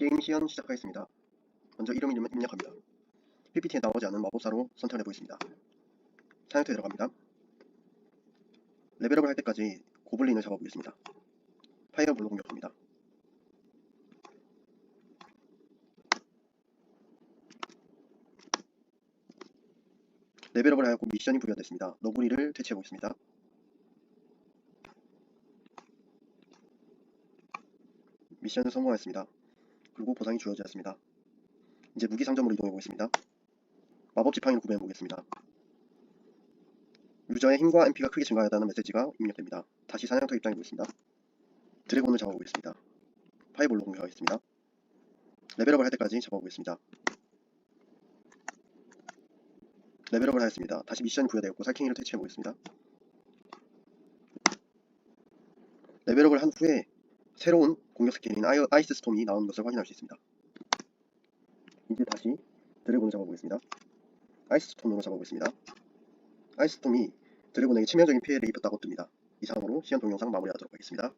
게임 시연 시작하겠습니다. 먼저 이름 이름 입력합니다. PPT에 나오지 않은 마법사로 선택을 해보겠습니다. 사냥터에 들어갑니다. 레벨업을 할 때까지 고블린을 잡아보겠습니다. 파이어볼로 공격합니다. 레벨업을 하였고 미션이 부여됐습니다. 너구리를 퇴치해보겠습니다. 미션을 성공하였습니다. 그리고 보상이 주어졌습니다. 이제 무기 상점으로 이동해 보겠습니다. 마법 지팡이를 구매해 보겠습니다. 유저의 힘과 MP가 크게 증가하였다는 메시지가 입력됩니다. 다시 사냥터 입장해 보겠습니다. 드래곤을 잡아보겠습니다. 파이볼로 공격하겠습니다. 레벨업을 할 때까지 잡아보겠습니다. 레벨업을 하였습니다. 다시 미션이 부여되었고 살쾡이를 퇴치해 보겠습니다. 레벨업을 한 후에 새로운 공격 스킬인 아이, 아이스 스톰이 나오는 것을 확인할 수 있습니다. 이제 다시 드래곤을 잡아보겠습니다. 아이스 스톰으로 잡아보겠습니다. 아이스 스톰이 드래곤에게 치명적인 피해를 입혔다고 뜹니다. 이상으로 시연 동영상 마무리하도록 하겠습니다.